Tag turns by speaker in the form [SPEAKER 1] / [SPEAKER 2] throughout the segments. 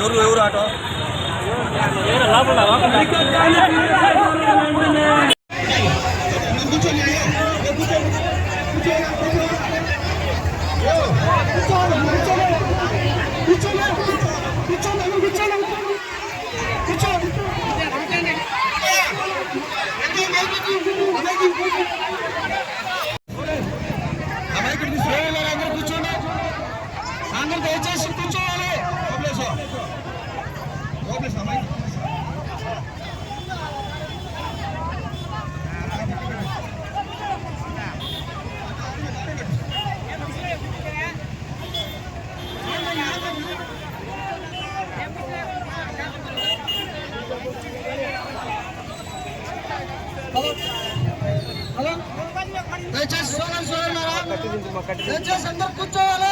[SPEAKER 1] ఎవరు ఎవరు auto Thank you. కూర్చోవాలి.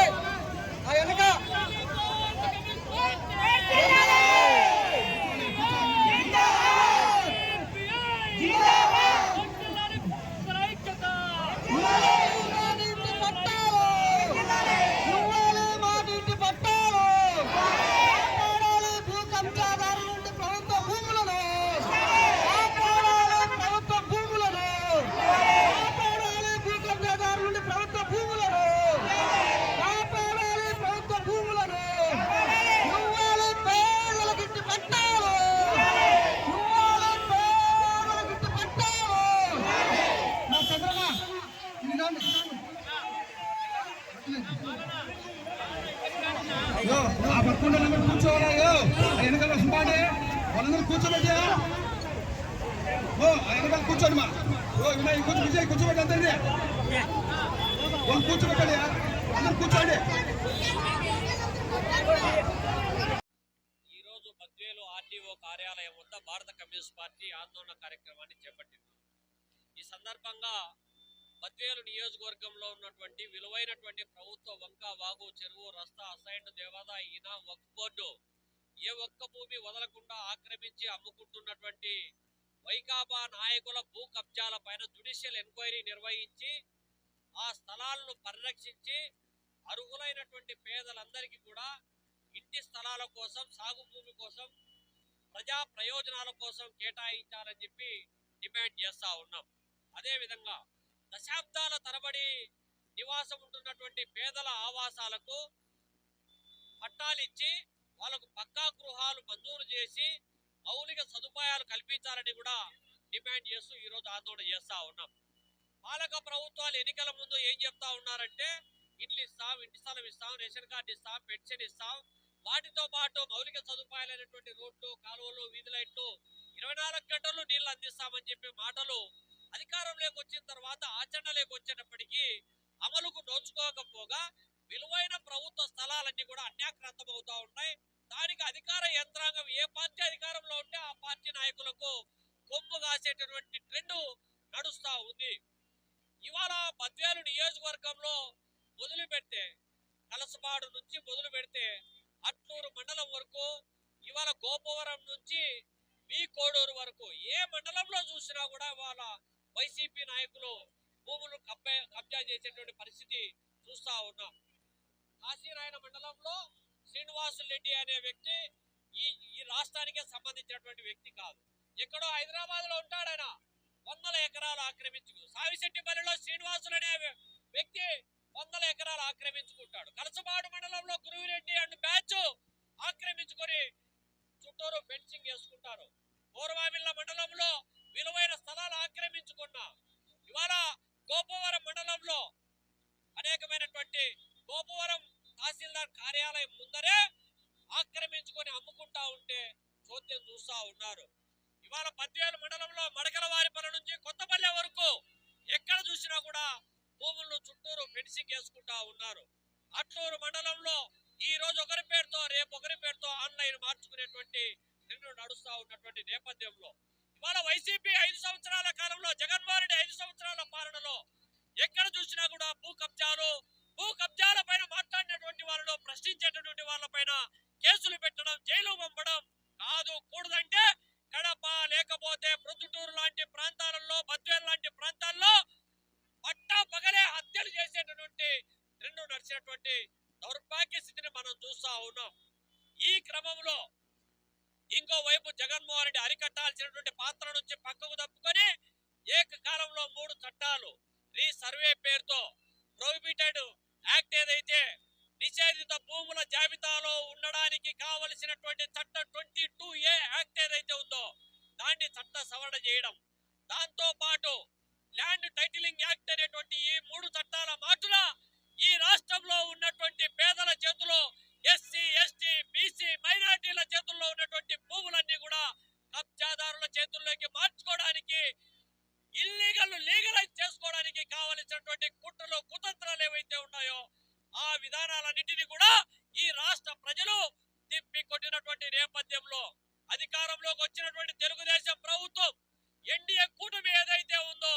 [SPEAKER 1] అందరూ కూర్చోబెట్టారా ఓ వెనకాల కూర్చోండి మా. ఓ వినాయ్ కూర్చో విజయ్ కూర్చోబెట్టి అందరినీ. వాళ్ళు కూర్చోబెట్టండి అందరూ కూర్చోండి.
[SPEAKER 2] ఈ బద్వేలు ఆర్డీఓ కార్యాలయం వద్ద భారత కమ్యూనిస్ట్ పార్టీ ఆందోళన కార్యక్రమాన్ని చేపట్టింది. ఈ సందర్భంగా బద్వేలు నియోజకవర్గంలో ఉన్నటువంటి విలువైనటువంటి ప్రభుత్వ వంక వాగు చెరువు రస్తా అసైన్డ్ దేవాదా ఈనా వక్ఫ్ బోర్డు ఏ ఒక్క భూమి వదలకుండా ఆక్రమించి అమ్ముకుంటున్నటువంటి వైకాపా నాయకుల భూ కబ్జాల పైన జుడిషియల్ ఎంక్వైరీ నిర్వహించి ఆ స్థలాలను పరిరక్షించి అర్హులైనటువంటి పేదలందరికీ కూడా ఇంటి స్థలాల కోసం సాగు భూమి కోసం ప్రజా ప్రయోజనాల కోసం కేటాయించాలని చెప్పి డిమాండ్ చేస్తూ ఉన్నాం. అదేవిధంగా దశాబ్దాల తరబడి నివాసం ఉంటున్నటువంటి పేదల ఆవాసాలకు పట్టాలిచ్చి వాళ్ళకు పక్కా గృహాలు మంజూరు చేసి మౌలిక సదుపాయాలు కల్పించాలని కూడా డిమాండ్ చేస్తూ ఈరోజు ఆందోళన చేస్తూ ఉన్నాం. పాలక ప్రభుత్వాలు ఎన్నికల ముందు ఏం చెప్తా ఉన్నారంటే ఇండ్లు ఇస్తాం ఇంటి స్థలం ఇస్తాం రేషన్ కార్డు ఇస్తాం పెన్షన్ ఇస్తాం. వాటితో పాటు మౌలిక సదుపాయాలైనటువంటి రోడ్లు కాలువలు వీధి లైట్లు ఇరవై నాలుగు గంటలు నీళ్ళు అందిస్తామని చెప్పే మాటలు అధికారంలోకి వచ్చిన తర్వాత ఆచరణలోకి వచ్చేటప్పటికీ అమలుకు నోచుకోకపోగా విలువైన ప్రభుత్వ స్థలాలన్నీ కూడా అన్యాక్రాంతం అవుతా ఉన్నాయి. దానికి అధికార యంత్రాంగం ఏ పార్టీ అధికారంలో ఉంటే ఆ పార్టీ నాయకులకు కొమ్ము కాసేటటువంటి ట్రెండ్ నడుస్తూ ఉంది. ఇవాళ బద్వేలు నియోజకవర్గంలో మొదలు పెడితే కలసపాడు నుంచి మొదలు పెడితే అట్లూరు మండలం వరకు ఇవాళ గోపవరం నుంచి మీ కోడూరు వరకు ఏ మండలంలో చూసినా కూడా వాళ్ళ వైసీపీ నాయకులు భూములు కబ్బే కబ్జా చేసేటువంటి పరిస్థితి చూస్తూ ఉన్నాం. కాశీరాయన మండలంలో శ్రీనివాసులు రెడ్డి అనే వ్యక్తి ఈ ఈ రాష్ట్రానికే సంబంధించినటువంటి వ్యక్తి కాదు. ఎక్కడో హైదరాబాద్లో వందల ఎకరాలు ఆక్రమించుకు సావిశెట్టిపల్లిలో శ్రీనివాసులు అనే వ్యక్తి వందల ఎకరాలు ఆక్రమించుకుంటాడు. కలసపాడు మండలంలో గురువిరెడ్డి అండ్ బ్యాచ్ ఆక్రమించుకొని చుట్టూరు ఫెన్సింగ్ వేసుకుంటారు. పూర్వామిల్ల మండలంలో విలువైన స్థలాలు ఆక్రమించుకొని ఇవాళ గోపవరం మండలంలో అనేకమైనటువంటి గోపవరం తహసీల్దార్ కార్యాలయం ముందరే ఆక్రమించుకొని అమ్ముకుంటా ఉంటే చోద్యం చూస్తా ఉన్నారు. ఇవాళ పద్వేలు మండలంలో మడకలవారిపల్లి నుంచి కొత్తపల్లె వరకు ఎక్కడ చూసినా కూడా భూములను చుట్టూరు ఫెన్సింగ్ వేసుకుంటా ఉన్నారు. అట్లూరు మండలంలో ఈ రోజు ఒకరి పేరుతో రేపు ఒకరి పేరుతో ఆన్లైన్ మార్చుకునేటువంటి రెండు నడుస్తూ ఉన్నటువంటి నేపథ్యంలో. ఇవాళ వైసీపీ ఐదు సంవత్సరాల కాలంలో జగన్మోహన్ రెడ్డి ఐదు సంవత్సరాల పాలనలో ఎక్కడ చూసినా కూడా భూ కబ్జాలు పైన మాట్లాడినటువంటి వాళ్ళను ప్రశ్నించేటటువంటి వాళ్ళ పైన కేసులు పెట్టడం జైలు పంపడం కాదు కూడదంటే కడప లేకపోతే ప్రొద్దుటూరు లాంటి ప్రాంతాలలో బద్వేలు లాంటి ప్రాంతాల్లో పట్టా పగలే హత్యలు చేసేటటువంటి రెండు నడిచినటువంటి దౌర్భాగ్య స్థితిని మనం చూస్తా ఉన్నాం. ఈ క్రమంలో ఇంకో వైపు జగన్మోహన్ రెడ్డి అరికట్టాల్సినటువంటి పాత్ర నుంచి పక్కకు తప్పుకొని ఏకకాలంలో మూడు చట్టాలు రీసర్వే పేరుతో ప్రొహిబిటెడ్ యాక్ట్ ఏదైతే నిషేధిత భూముల జాబితాలో ఉండడానికి కావలసినటువంటి చట్ట ట్వంటీ టూ ఏ యాక్ట్ ఏదైతే ఉందో దాన్ని చట్ట సవరణ చేయడం. దాంతో పాటు ల్యాండ్ టైటిలింగ్ యాక్ట్ అనేటువంటి ఈ మూడు చట్టాల మాటున ఈ రాష్ట్రంలో ఉన్నటువంటి పేదల చేతిలో ఎస్సీ ఎస్టీ బీసీ మైనార్టీల చేతుల్లో ఉన్నటువంటి భూములన్నీ కూడా కబ్జాదారుల చేతుల్లోకి మార్చుకోవడానికి ఇల్లీగల్ లీగలైజ్ చేసుకోవడానికి కావలసినటువంటి కుట్రలు కుతంత్రాలు ఏవైతే ఉన్నాయో ఆ విధానాలన్నింటినీ కూడా ఈ రాష్ట్ర ప్రజలు తిప్పి కొట్టినటువంటి నేపథ్యంలో అధికారంలోకి వచ్చినటువంటి తెలుగుదేశం ప్రభుత్వం ఎన్డీఏ కూటమి ఏదైతే ఉందో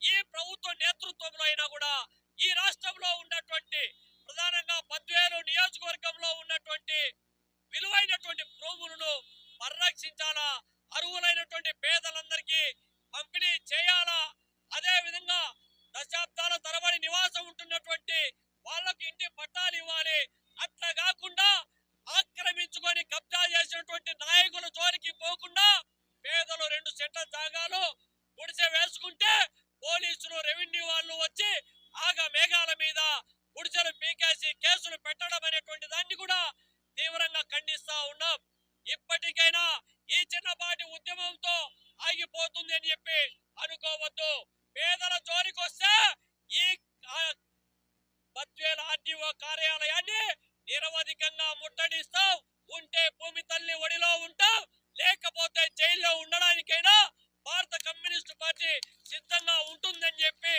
[SPEAKER 2] ఈ ప్రభుత్వ నేతృత్వంలో అయినా కూడా ఈ రాష్ట్రంలో ఉన్నటువంటి ప్రధానంగా పద్వేలు నియోజకవర్గంలో ఉన్నటువంటి విలువైనటువంటి భూములను పరిరక్షించాలా? అర్హులైనటువంటి పేదలందరికీ పంపిణీ చేయాలా? అదే విధంగా దశాబ్దాల తరబడి నివాసం ఉంటున్నటువంటి వాళ్ళకి ఇంటి పట్టాలు ఇవ్వాలి. అట్లా కాకుండా ఆక్రమించుకొని కబ్జా చేసినటువంటి నాయకుల జోలికి పోకుండా పేదలు రెండు చెట్ల జాగాలు గుడిసె వేసుకుంటే పోలీసులు రెవెన్యూ వాళ్ళు వచ్చి ఆగ మేఘాల మీద గుడిసెలు పీకేసి కేసులు పెట్టడం అనేటువంటి దాన్ని కూడా తీవ్రంగా ఖండిస్తా ఉన్నాం. ఇప్పటికైనా ఈ చిన్నపాటి ఉద్యమంతో ఆగిపోతుంది అని చెప్పి అనుకోవద్దు. పేదల జోలికి వస్తే ఈ బత్వేల బద్వేల ఆర్డీఓ కార్యాలయాన్ని నిరవధికంగా ముట్టడిస్తాం. ఉంటే భూమి తల్లి ఒడిలో ఉంటాం. లేకపోతే జైల్లో ఉండడానికైనా భారత కమ్యూనిస్టు పార్టీ సిద్ధంగా ఉంటుందని చెప్పి